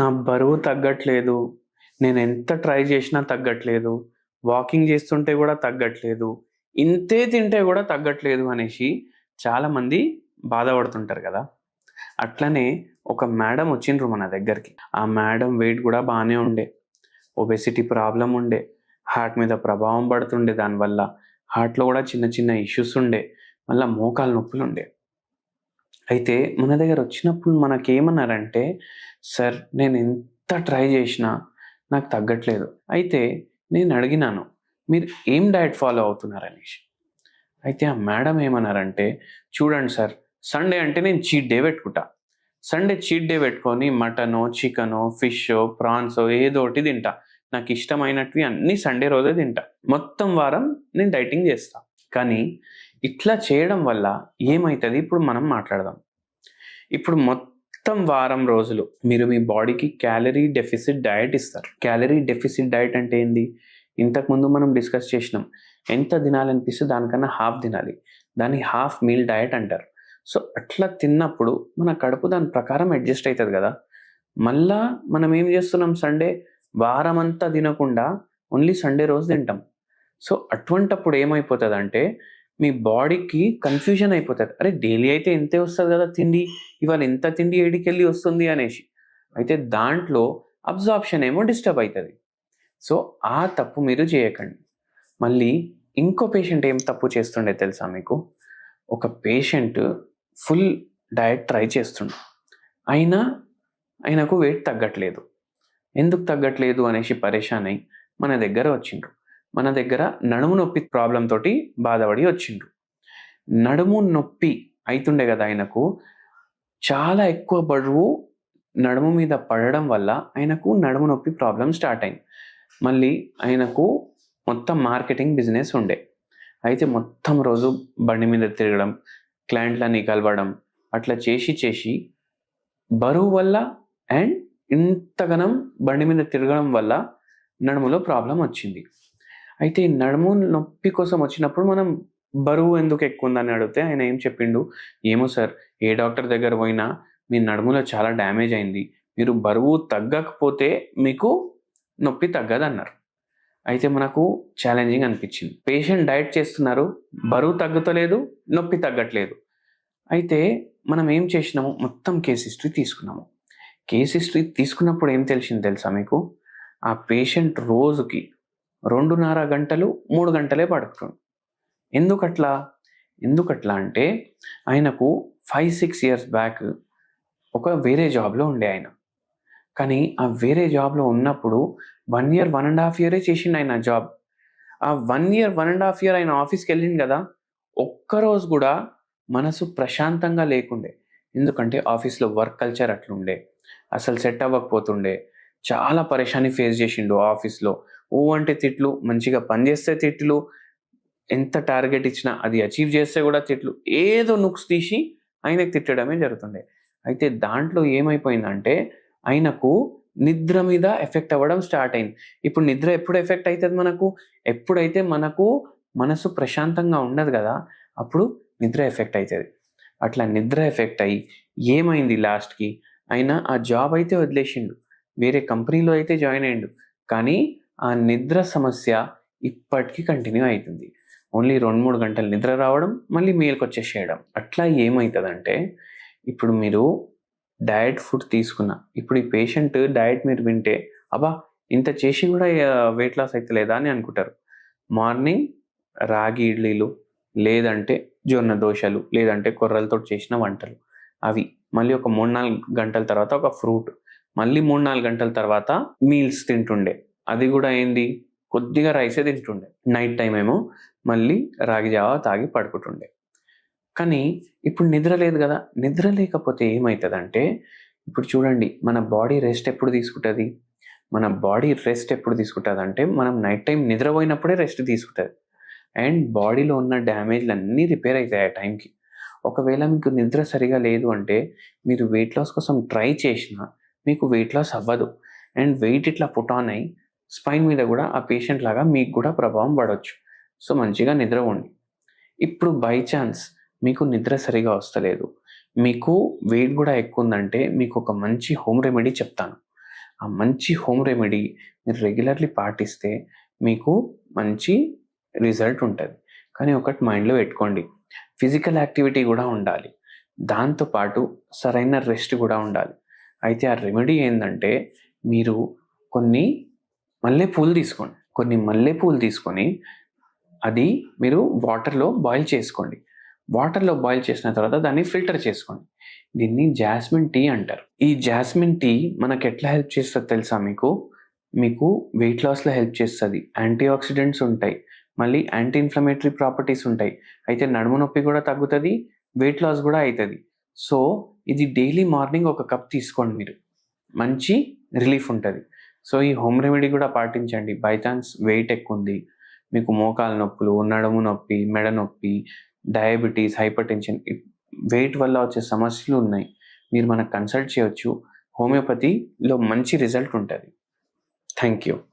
నా బరువు తగ్గట్లేదు. నేను ఎంత ట్రై చేసినా తగ్గట్లేదు. వాకింగ్ చేస్తుంటే కూడా తగ్గట్లేదు. ఇంతే తింటే కూడా తగ్గట్లేదు అనేసి చాలామంది బాధపడుతుంటారు కదా. అట్లనే ఒక మేడం వచ్చిండ్రు మన దగ్గరికి. ఆ మేడం వెయిట్ కూడా బాగానే ఉండే. ఒబెసిటీ ప్రాబ్లం ఉండే. హార్ట్ మీద ప్రభావం పడుతుండే దానివల్ల. హార్ట్లో కూడా చిన్న చిన్న ఇష్యూస్ ఉండే. మళ్ళీ మోకాలు నొప్పులు ఉండే అయితే మన దగ్గర వచ్చినప్పుడు మనకేమన్నారంటే సార్ నేను ఎంత ట్రై చేసినా నాకు తగ్గట్లేదు. అయితే నేను అడిగినాను మీరు ఏం డైట్ ఫాలో అవుతున్నారు అనేసి అయితే ఆ మేడం ఏమన్నారంటే చూడండి సార్ సండే అంటే నేను చీట్ డే పెట్టుకుంటా. సండే చీట్ డే పెట్టుకొని మటనో చికెనో ఫిష్ ప్రాన్స్ ఏదో ఒకటి తింటా. నాకు ఇష్టమైనటివి అన్ని సండే రోజే తింటా. మొత్తం వారం నేను డైటింగ్ చేస్తా. కానీ ఇట్లా చేయడం వల్ల ఏమవుతుంది ఇప్పుడు మనం మాట్లాడదాం. ఇప్పుడు మొత్తం వారం రోజులు మీరు మీ బాడీకి క్యాలరీ డెఫిసిట్ డయట్ ఇస్తారు. క్యాలరీ డెఫిసిట్ డయట్ అంటే ఏంది? ఇంతకుముందు మనం డిస్కస్ చేసినాం. ఎంత తినాలనిపిస్తే దానికన్నా హాఫ్ తినాలి. దాన్ని హాఫ్ మీల్ డయట్ అంటారు. సో అట్లా తిన్నప్పుడు మన కడుపు దాని ప్రకారం అడ్జస్ట్ అవుతుంది కదా? మళ్ళా మనం ఏం చేస్తున్నాం సండే? వారం అంతా తినకుండా ఓన్లీ సండే రోజు తింటాం. సో అటువంటప్పుడు ఏమైపోతుంది అంటే మీ బాడీకి కన్ఫ్యూజన్ అయిపోతుంది. అరే డైలీ అయితే ఇంతే వస్తుంది కదా తిండి? ఇవాళ ఎంత తిండి ఏడికెళ్ళి వస్తుంది అనేసి. అయితే దాంట్లో అబ్జార్ప్షన్ ఏమో డిస్టర్బ్ అవుతుంది సో ఆ తప్పు మీరు చేయకండి. మళ్ళీ ఇంకో పేషెంట్ ఏం తప్పు చేస్తుండే తెలుసా మీకు? ఒక పేషెంట్ ఫుల్ డయట్ ట్రై చేస్తుండే. అయినా ఆయనకు వెయిట్ తగ్గట్లేదు. ఎందుకు తగ్గట్లేదు అనేసి పరేషాన్ అయి మన దగ్గర వచ్చిండ్రు. మన దగ్గర నడుము నొప్పి ప్రాబ్లం తోటి బాధపడి వచ్చిండ్రు. నడుము నొప్పి అవుతుండే కదా ఆయనకు చాలా ఎక్కువ బరువు నడుము మీద పడడం వల్ల ఆయనకు నడుము నొప్పి ప్రాబ్లం స్టార్ట్ అయింది. మళ్ళీ ఆయనకు మొత్తం మార్కెటింగ్ బిజినెస్ ఉండే. అయితే మొత్తం రోజు బండి మీద తిరగడం క్లయింట్లని కలవడం అట్లా చేసి చేసి బరువు వల్ల అండ్ ఇంతగనం బండి మీద తిరగడం వల్ల నడుములో ప్రాబ్లం వచ్చింది. అయితే నడుము నొప్పి కోసం వచ్చినప్పుడు మనం బరువు ఎందుకు ఎక్కువ ఉందని అడిగితే ఆయన ఏం చెప్పిండు? ఏమో సార్ ఏ డాక్టర్ దగ్గర పోయినా మీ నడుములో చాలా డ్యామేజ్ అయింది. మీరు బరువు తగ్గకపోతే మీకు నొప్పి తగ్గదన్నారు. అయితే మనకు ఛాలెంజింగ్ అనిపించింది. పేషెంట్ డైట్ చేస్తున్నారు బరువు తగ్గతలేదు నొప్పి తగ్గట్లేదు. అయితే మనం ఏం చేసినాము? మొత్తం కేస్ హిస్టరీ తీసుకున్నాము. కేస్ హిస్టరీ తీసుకున్నప్పుడు ఏం తెలిసింది తెలుసా మీకు? ఆ పేషెంట్ రోజుకి రెండున్నర గంటలు మూడు గంటలే పడుతుంది. ఎందుకట్లా? ఎందుకట్లా అంటే ఆయనకు ఫైవ్ సిక్స్ ఇయర్స్ బ్యాక్ ఒక వేరే జాబ్లో ఉండే ఆయన. కానీ ఆ వేరే జాబ్లో ఉన్నప్పుడు one year one and half ఇయరే చేసిండు ఆయన జాబ్ ఆ one year one and half year ఆయన ఆఫీస్కి వెళ్ళింది కదా ఒక్కరోజు కూడా మనసు ప్రశాంతంగా లేకుండే. ఎందుకంటే ఆఫీస్లో వర్క్ కల్చర్ అట్లుండే. అసలు సెట్ అవ్వకపోతుండే. చాలా పరేషాని ఫేస్ చేసిండు ఆఫీస్లో. ఊ అంటే తిట్లు మంచిగా పనిచేస్తే తిట్లు ఎంత టార్గెట్ ఇచ్చినా అది అచీవ్ చేస్తే కూడా తిట్లు ఏదో నుక్స్ తీసి ఆయనకు తిట్టడమే జరుగుతుండే. అయితే దాంట్లో ఏమైపోయిందంటే ఆయనకు నిద్ర మీద ఎఫెక్ట్ అవ్వడం స్టార్ట్ అయింది. ఇప్పుడు నిద్ర ఎప్పుడు ఎఫెక్ట్ అవుతుంది మనకు? ఎప్పుడైతే మనకు మనసు ప్రశాంతంగా ఉండదు కదా అప్పుడు నిద్ర ఎఫెక్ట్ అవుతుంది అట్లా నిద్ర ఎఫెక్ట్ అయ్యి ఏమైంది లాస్ట్కి? అయినా ఆ జాబ్ అయితే వదిలేసిండు. వేరే కంపెనీలో అయితే జాయిన్ అయ్యిండు. కానీ ఆ నిద్ర సమస్య ఇప్పటికీ కంటిన్యూ అవుతుంది ఓన్లీ రెండు మూడు గంటలు నిద్ర రావడం మళ్ళీ మేల్కి వచ్చేసేయడం. అట్లా ఏమవుతుందంటే ఇప్పుడు మీరు డయట్ ఫుడ్ తీసుకున్నా ఇప్పుడు ఈ పేషెంట్ డయట్ మీరు వింటే అబ్బా ఇంత చేసి కూడా వెయిట్ లాస్ అయితే లేదా అని అనుకుంటారు. మార్నింగ్ రాగి ఇడ్లీలు లేదంటే జొన్న దోశలు లేదంటే కొర్రలతో చేసిన వంటలు. అవి మళ్ళీ ఒక మూడు నాలుగు గంటల తర్వాత ఒక ఫ్రూట్ మళ్ళీ మూడు నాలుగు గంటల తర్వాత మీల్స్ తింటుండే. అది కూడా ఏంది? కొద్దిగా రైసే తింటుండే. నైట్ టైం ఏమో మళ్ళీ రాగి జావా తాగి పడుకుంటుండే. కానీ ఇప్పుడు నిద్ర లేదు కదా. నిద్ర లేకపోతే ఏమవుతుందంటే ఇప్పుడు చూడండి మన బాడీ రెస్ట్ ఎప్పుడు తీసుకుంటుంది? మన బాడీ రెస్ట్ ఎప్పుడు తీసుకుంటుంది అంటే మనం నైట్ టైం నిద్రపోయినప్పుడే రెస్ట్ తీసుకుంటుంది. అండ్ బాడీలో ఉన్న డ్యామేజ్లు అన్నీ రిపేర్ అవుతాయి ఆ టైంకి ఒకవేళ మీకు నిద్ర సరిగా లేదు అంటే మీరు వెయిట్ లాస్ కోసం ట్రై చేసినా మీకు వెయిట్ లాస్ అవ్వదు. అండ్ వెయిట్ ఇట్లా పుట్ ఆన్ అయ్యి స్పైన్ మీద కూడా ఆ పేషెంట్ లాగా మీకు కూడా ప్రభావం పడవచ్చు సో మంచిగా నిద్ర ఉండి ఇప్పుడు బై ఛాన్స్ మీకు నిద్ర సరిగా వస్తలేదు. మీకు వెయిట్ కూడా ఎక్కువ ఉందంటే మీకు ఒక మంచి హోమ్ రెమెడీ చెప్తాను. ఆ మంచి హోమ్ రెమెడీ మీరు రెగ్యులర్లీ పాటిస్తే మీకు మంచి రిజల్ట్ ఉంటుంది. కానీ ఒకటి మైండ్లో పెట్టుకోండి. ఫిజికల్ యాక్టివిటీ కూడా ఉండాలి. దాంతోపాటు సరైన రెస్ట్ కూడా ఉండాలి. అయితే ఆ రెమెడీ ఏంటంటే మీరు కొన్ని మల్లెపూలు తీసుకోండి. కొన్ని మల్లెపూలు తీసుకొని అది మీరు వాటర్లో బాయిల్ చేసుకోండి. వాటర్లో బాయిల్ చేసిన తర్వాత దాన్ని ఫిల్టర్ చేసుకోండి. దీన్ని జాస్మిన్ టీ అంటారు. ఈ జాస్మిన్ టీ మనకు ఎట్లా హెల్ప్ చేస్తుంది తెలుసా మీకు? మీకు వెయిట్ లాస్లో హెల్ప్ చేస్తుంది. యాంటీ ఆక్సిడెంట్స్ ఉంటాయి. మళ్ళీ యాంటీ ఇన్ఫ్లమేటరీ ప్రాపర్టీస్ ఉంటాయి. అయితే నడుము నొప్పి కూడా తగ్గుతుంది వెయిట్ లాస్ కూడా అవుతుంది సో ఇది డైలీ మార్నింగ్ ఒక కప్ తీసుకోండి మీరు. మంచి రిలీఫ్ ఉంటుంది. సో ఈ హోమ్ రెమెడీ కూడా పాటించండి. బై ఛాన్స్ వెయిట్ ఎక్కువ ఉంది మీకు మోకాలు నొప్పులు నడుము నొప్పి మెడ నొప్పి డయాబెటీస్ హైపర్ టెన్షన్ వెయిట్ వల్ల వచ్చే సమస్యలు ఉన్నాయి. మీరు మనకు కన్సల్ట్ చేయొచ్చు. హోమియోపతిలో మంచి రిజల్ట్ ఉంటుంది. Thank you.